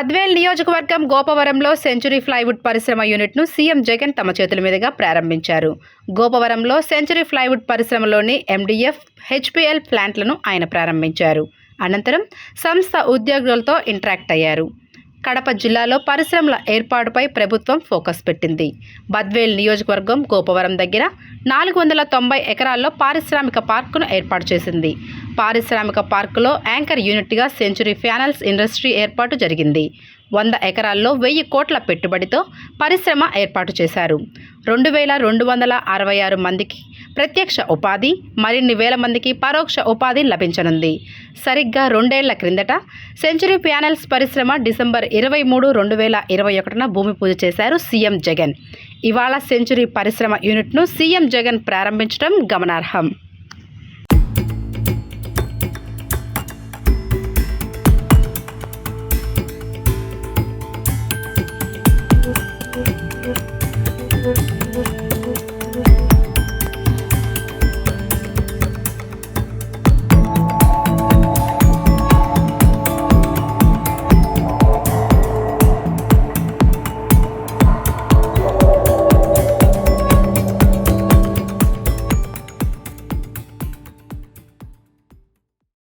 బద్వేల్ నియోజకవర్గం గోపవరంలో century plywood పరిశ్రమ యూనిట్ను సీఎం జగన్ తమ చేతుల మీదుగా ప్రారంభించారు. గోపవరంలో సెంచురీ ప్లైవుడ్ పరిశ్రమలోని ఎండిఎఫ్ హెచ్పిఎల్ ప్లాంట్లను ఆయన ప్రారంభించారు. అనంతరం సంస్థ ఉద్యోగులతో ఇంటరాక్ట్ అయ్యారు. కడప జిల్లాలో పరిశ్రమల ఏర్పాటుపై ప్రభుత్వం ఫోకస్ పెట్టింది. బద్వేల్ నియోజకవర్గం గోపవరం దగ్గర నాలుగు వందల తొంభై ఎకరాల్లో పారిశ్రామిక పార్కును ఏర్పాటు చేసింది. పారిశ్రామిక పార్కులో యాంకర్ యూనిట్గా సెంచురీ ఫ్యానల్స్ ఇండస్ట్రీ ఏర్పాటు జరిగింది. వంద ఎకరాల్లో వెయ్యి కోట్ల పెట్టుబడితో పరిశ్రమ ఏర్పాటు చేశారు. రెండు వేల రెండు వందల అరవై ఆరు మందికి ప్రత్యక్ష ఉపాధి మరిన్ని వేల మందికి పరోక్ష ఉపాధి లభించనుంది. సరిగ్గా రెండేళ్ళ క్రిందట సెంచరీ ప్యానెల్స్ పరిశ్రమ డిసెంబర్ ఇరవై మూడు రెండు వేల ఇరవై ఒకటిన భూమి పూజ చేశారు సీఎం జగన్. ఇవాళ సెంచరీ పరిశ్రమ యూనిట్ను సీఎం జగన్ ప్రారంభించడం గమనార్హం.